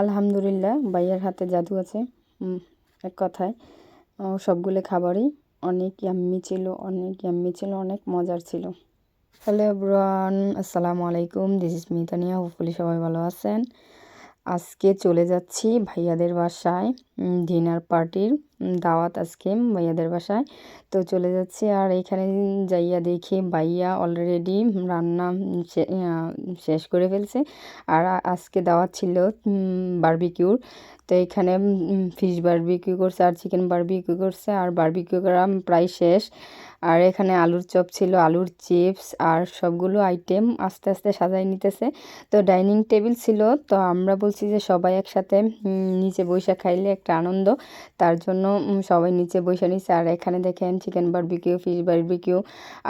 আলহামদুলিল্লাহ, ভাইয়ার হাতে জাদু আছে। এক কথায় সবগুলো খাবারই অনেক ইয়াম্মি ছিল, অনেক ইয়াম্মি ছিল, অনেক মজার ছিল। হ্যালো এভরান আসসালামু আলাইকুম দিস ইজ মিতানিয়া হোপফুলি সবাই ভালো আছেন। আজকে চলে যাচ্ছি ভাইয়াদের বাসায়। ডিনার পার্টির দাওয়াত আজকে ভাইয়াদের বাসায়। তো চলে যাচ্ছে আর এখানে যাইয়া দেখি ভাইয়া অলরেডি রান্না শেষ করে ফেলছে। আর আজকে দাওয়াত ছিল বার্বিকিউর তো এখানে ফিশ বার্বিকিউ করছে আর চিকেন বার্বিকিউ করছে আর বারবিকিউ করা প্রায় শেষ। আর এখানে আলুর চপ ছিল, আলুর চিপস আর সবগুলো আইটেম আস্তে আস্তে সাজাই নিতেছে। তো ডাইনিং টেবিল ছিল, তো আমরা বলছি যে সবাই একসাথে নিচে বৈশা খাইলে একটা আনন্দ। তার জন্য সবাই নিচে বসে নিছে। আর এখানে দেখেন চিকেন বারবিকিউ ফিশ বারবিকিউ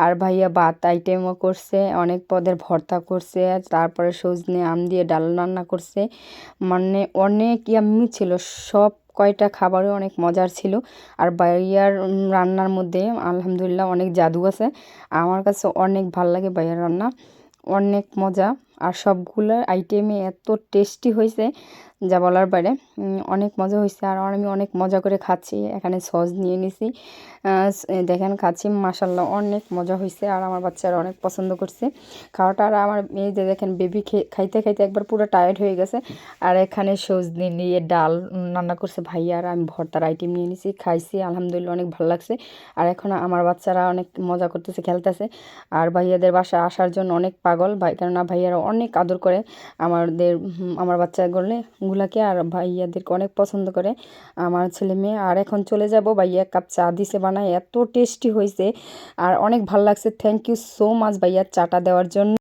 আর ভাইয়া ভাত আইটেমও করছে, অনেক পদের ভর্তা করছে। তারপরে সজনে আম দিয়ে ডাল রান্না করছে। মানে অনেক ইয়াম্মি ছিল। সব কয়টা খাবারও অনেক মজার ছিল। আর বাইয়ার রান্নার মধ্যে আলহামদুলিল্লাহ অনেক জাদু আছে। আমার কাছে অনেক ভালো লাগে ভাইয়ার রান্না। অনেক মজা। আর সবগুলো আইটেমে এত টেস্টি হয়েছে যা বলার বাইরে অনেক মজা হয়েছে আর আমি অনেক মজা করে খাচ্ছি, এখানে সস নিয়ে নিছি। দেখেন খাচ্ছি মাসাল্লাহ অনেক মজা হয়েছে আর আমার বাচ্চারা অনেক পছন্দ করছে। খাওয়াটা, আর আমার এই যে দেখেন বেবি খাইতে খাইতে একবার পুরো টায়ার্ড হয়ে গেছে। আর এখানে সজনে নিয়ে ডাল রান্না করছে ভাইয়া, আর আমি ভর্তার আইটেম নিয়ে নিছি, খাইছি, আলহামদুলিল্লাহ, অনেক ভালো লাগছে। আর এখন আমার বাচ্চারা অনেক মজা করতেছে, খেলতেছে। আর ভাইয়াদের বাসায় আসার জন্য অনেক পাগল, ভাই, কেননা ভাইয়ারা অনেক আদর করে। আমাদের আমার বাচ্চাগুলো গুলাকে আর ভাইয়াদেরকে অনেক পছন্দ করে। আমার ছেলে মেয়ে, আর এখন চলে যাব। ভাইয়া কাপ চা দিছে বানায়। এত টেস্টি হয়েছে আর অনেক ভালো লাগছে। থ্যাংক ইউ সো মাচ ভাইয়া চাটা দেওয়ার জন্য।